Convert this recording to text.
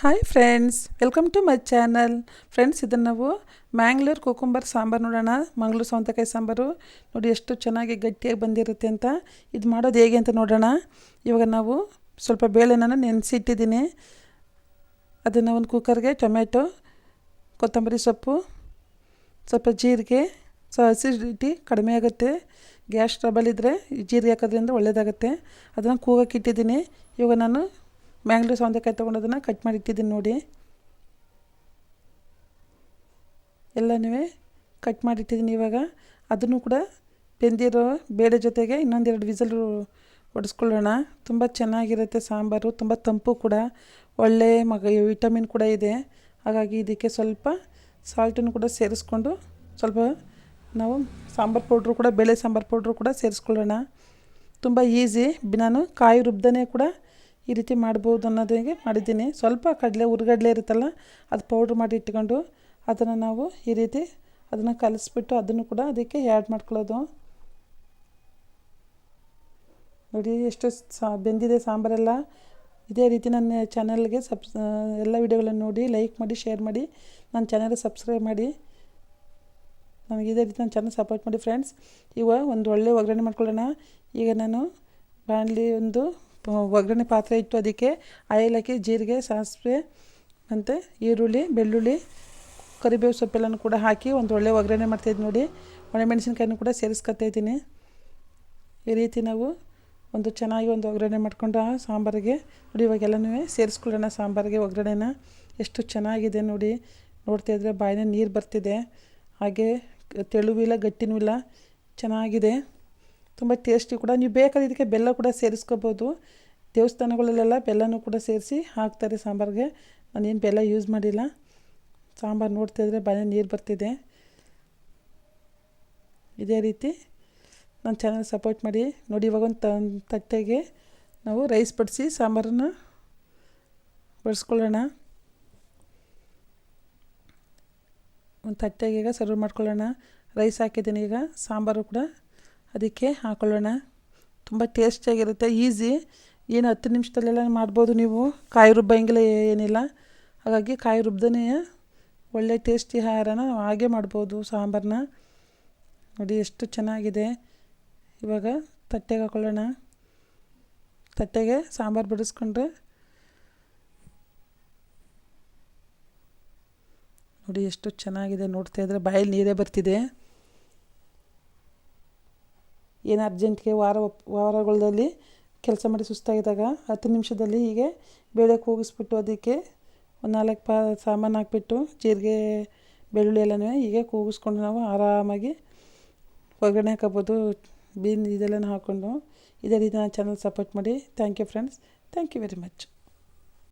Hi friends welcome to my channel friends ಇದನ್ನು ನಾವು Mangalore cucumber sambar ನೋಡೋಣ. ಮಂಗ್ಳೂರು ಸೌಂತಕಾಯಿ ಸಾಂಬಾರು. ನೋಡಿ ಎಷ್ಟು ಚೆನ್ನಾಗಿ ಗಟ್ಟಿಯಾಗಿ ಬಂದಿರುತ್ತೆ ಅಂತ. ಇದು ಮಾಡೋದು ಹೇಗೆ ಅಂತ ನೋಡೋಣ. ಇವಾಗ ನಾವು ಸ್ವಲ್ಪ ಬೇಳೆನ ನೆನೆಸಿಟ್ಟಿದ್ದೀನಿ. ಅದನ್ನು ಒಂದು ಕುಕ್ಕರ್ಗೆ ಟೊಮೆಟೊ, ಕೊತ್ತಂಬರಿ ಸೊಪ್ಪು, ಸ್ವಲ್ಪ ಜೀರಿಗೆ, ಸೊ ಅಸಿಡಿಟಿ ಕಡಿಮೆ ಆಗುತ್ತೆ. ಗ್ಯಾಸ್ ಟ್ರಬಲ್ ಇದ್ದರೆ ಜೀರಿಗೆ ಹಾಕೋದ್ರಿಂದ ಒಳ್ಳೆಯದಾಗುತ್ತೆ ಅದನ್ನು ಕೂಗಕ್ಕೆ ಇಟ್ಟಿದ್ದೀನಿ. ಇವಾಗ ನಾನು ಮ್ಯಾಂಗ್ಳೂರ್ ಸೌಂದಕಾಯಿ ತೊಗೊಂಡೋದನ್ನು ಕಟ್ ಮಾಡಿ ಇಟ್ಟಿದ್ದೀನಿ ನೋಡಿ. ಎಲ್ಲನೂ ಕಟ್ ಮಾಡಿ ಇಟ್ಟಿದ್ದೀನಿ ಇವಾಗ. ಅದನ್ನು ಕೂಡ ಬೆಂದಿರೋ ಬೇಳೆ ಜೊತೆಗೆ ಇನ್ನೊಂದೆರಡು ವಿಸಲ್ ಹೊಡೆಸ್ಕೊಳ್ಳೋಣ ತುಂಬ ಚೆನ್ನಾಗಿರುತ್ತೆ ಸಾಂಬಾರು, ತುಂಬ ತಂಪು ಕೂಡ. ಒಳ್ಳೆ ಮಗ, ವಿಟಮಿನ್ ಕೂಡ ಇದೆ. ಹಾಗಾಗಿ ಇದಕ್ಕೆ ಸ್ವಲ್ಪ ಸಾಲ್ಟನ್ನು ಕೂಡ ಸೇರಿಸ್ಕೊಂಡು ಸ್ವಲ್ಪ ನಾವು ಸಾಂಬಾರು ಪೌಡ್ರು ಕೂಡ, ಬೇಳೆ ಸಾಂಬಾರು ಪೌಡ್ರು ಕೂಡ ಸೇರಿಸ್ಕೊಳ್ಳೋಣ. ತುಂಬ ಈಸಿ ನಾನು ಕಾಯಿ ರುಬ್ದನೇ ಕೂಡ ಈ ರೀತಿ ಮಾಡ್ಬೋದು ಅನ್ನೋದಾಗೆ ಮಾಡಿದ್ದೀನಿ. ಸ್ವಲ್ಪ ಕಡಲೆ ಹುರ್ಗಡ್ಲೆ ಇರುತ್ತಲ್ಲ, ಅದು ಪೌಡ್ರ್ ಮಾಡಿ ಇಟ್ಕೊಂಡು ಅದನ್ನು ನಾವು ಈ ರೀತಿ ಅದನ್ನು ಕಲಿಸ್ಬಿಟ್ಟು ಅದನ್ನು ಕೂಡ ಅದಕ್ಕೆ ಆ್ಯಡ್ ಮಾಡ್ಕೊಳ್ಳೋದು. ನೋಡಿ, ಎಷ್ಟು ಸಾ, ಬೆಂದಿದೆ ಸಾಂಬಾರೆಲ್ಲ. ಇದೇ ರೀತಿ ನನ್ನ ಚಾನಲ್ಗೆ ಸಬ್ಸ್ ಎಲ್ಲ ವಿಡಿಯೋಗಳನ್ನು ನೋಡಿ ಲೈಕ್ ಮಾಡಿ ಶೇರ್ ಮಾಡಿ, ನನ್ನ ಚಾನಲ್ಗೆ ಸಬ್ಸ್ಕ್ರೈಬ್ ಮಾಡಿ. ನನಗೆ ಇದೇ ರೀತಿ ನನ್ನ ಚಾನಲ್ ಸಪೋರ್ಟ್ ಮಾಡಿ ಫ್ರೆಂಡ್ಸ್ ಇವಾಗ ಒಂದು ಒಳ್ಳೆ ಒಗ್ಗರಣೆ ಮಾಡ್ಕೊಳ್ಳೋಣ. ಈಗ ನಾನು ಬಾಣಲಿ ಒಂದು ಒಗ್ಗರಣೆ ಪಾತ್ರೆ ಇಟ್ಟು ಅದಕ್ಕೆ ಹಾಕಿ ಜೀರಿಗೆ, ಸಾಸಿವೆ ಮತ್ತು ಈರುಳ್ಳಿ, ಬೆಳ್ಳುಳ್ಳಿ, ಕರಿಬೇವು ಸೊಪ್ಪೆಲ್ಲನೂ ಕೂಡ ಹಾಕಿ ಒಂದು ಒಳ್ಳೆ ಒಗ್ಗರಣೆ ಮಾಡ್ತಾಯಿದ್ದು ನೋಡಿ. ಒಣಮೆಣಸಿನ್ಕಾಯಿನೂ ಕೂಡ ಸೇರಿಸ್ಕೊತಾಯಿದ್ದೀನಿ ಈ ರೀತಿ ನಾವು ಒಂದು ಚೆನ್ನಾಗಿ ಒಂದು ಒಗ್ಗರಣೆ ಮಾಡ್ಕೊಂಡು ಆ ಸಾಂಬಾರಿಗೆ ನೋಡಿ ಇವಾಗೆಲ್ಲನೂ ಸೇರಿಸ್ಕೊಳ್ಳೋಣ ಸಾಂಬಾರಿಗೆ ಒಗ್ಗರಣೆನ. ಎಷ್ಟು ಚೆನ್ನಾಗಿದೆ ನೋಡಿ. ನೋಡ್ತಾ ಇದ್ರೆ ಬಾಯಿನ ನೀರು ಬರ್ತಿದೆ. ಹಾಗೆ ತೆಳುವಿಲ್ಲ, ಗಟ್ಟಿನೂ ಇಲ್ಲ. ಚೆನ್ನಾಗಿದೆ. ತುಂಬ ಟೇಸ್ಟಿ ಕೂಡ. ನೀವು ಬೇಕಾದ್ರೆ ಇದಕ್ಕೆ ಬೆಲ್ಲ ಕೂಡ ಸೇರಿಸ್ಕೋಬೋದು. ದೇವಸ್ಥಾನಗಳಲ್ಲೆಲ್ಲ ಬೆಲ್ಲನೂ ಕೂಡ ಸೇರಿಸಿ ಹಾಕ್ತಾರೆ ಸಾಂಬಾರಿಗೆ. ನಾನೇನು ಬೆಲ್ಲ ಯೂಸ್ ಮಾಡಿಲ್ಲ. ಸಾಂಬಾರು ನೋಡ್ತಾ ಇದ್ರೆ ಬಾಯ ನೀರು ಬರ್ತಿದೆ. ಇದೇ ರೀತಿ ನನ್ನ ಚಾನಲ್ ಸಪೋರ್ಟ್ ಮಾಡಿ. ನೋಡಿ ಇವಾಗ ಒಂದು ತಟ್ಟೆಗೆ ನಾವು ರೈಸ್ ಬಡಿಸಿ ಸಾಂಬಾರನ್ನು ಬಡಿಸ್ಕೊಳ್ಳೋಣ. ಒಂದು ತಟ್ಟೆಗೆ ಈಗ ಸರ್ವ್ ಮಾಡ್ಕೊಳ್ಳೋಣ. ರೈಸ್ ಹಾಕಿದ್ದೀನಿ ಈಗ. ಸಾಂಬಾರು ಕೂಡ. ಅದಕ್ಕೆ ಹಾಕೊಳ್ಳೋಣ. ತುಂಬ ಟೇಸ್ಟಿಯಾಗಿರುತ್ತೆ ಈಸಿ ಏನು ಹತ್ತು ನಿಮಿಷದಲ್ಲೆಲ್ಲ ಮಾಡ್ಬೋದು ನೀವು. ಕಾಯಿ ರುಬ್ಬಂಗಿಲ್ಲ ಏನಿಲ್ಲ. ಹಾಗಾಗಿ ಕಾಯಿ ರುಬ್ಬದೇ ಒಳ್ಳೆ ಟೇಸ್ಟಿ ಆಹಾರನ ಹಾಗೆ ಮಾಡ್ಬೋದು ಸಾಂಬಾರನ್ನ ನೋಡಿ ಎಷ್ಟು ಚೆನ್ನಾಗಿದೆ. ಇವಾಗ ತಟ್ಟೆಗೆ ಹಾಕೊಳ್ಳೋಣ. ತಟ್ಟೆಗೆ ಸಾಂಬಾರು ಬಡಿಸ್ಕೊಂಡ್ರೆ ನೋಡಿ ಎಷ್ಟು ಚೆನ್ನಾಗಿದೆ ನೋಡ್ತಾ ಇದ್ರೆ ಬಾಯಲ್ಲಿ ನೀರೇ ಬರ್ತಿದೆ. ಏನು ಅರ್ಜೆಂಟ್ಗೆ ವಾರ ವಾರಗಳಲ್ಲಿ ಕೆಲಸ ಮಾಡಿ ಸುಸ್ತಾಗಿದ್ದಾಗ ಹತ್ತು ನಿಮಿಷದಲ್ಲಿ ಹೀಗೆ ಬೇಳೆ ಕೂಗಿಸ್ಬಿಟ್ಟು ಅದಕ್ಕೆ ಒಂದು ನಾಲ್ಕು ಪಾ, ಸಾಮಾನು ಹಾಕ್ಬಿಟ್ಟು ಜೀರಿಗೆ, ಬೆಳ್ಳುಳ್ಳಿ ಎಲ್ಲನೂ ಹೀಗೆ ಕೂಗಿಸ್ಕೊಂಡು ನಾವು ಆರಾಮಾಗಿ ಒಗ್ಗರಣೆ ಹಾಕೋಬೋದು. ಬೀನ್ ಇದೆಲ್ಲನೂ ಹಾಕ್ಕೊಂಡು ಇದೇ ರೀತಿ ನಾನು ಚಾನಲ್ ಸಪೋರ್ಟ್ ಮಾಡಿ. Thank you friends. Thank you very much.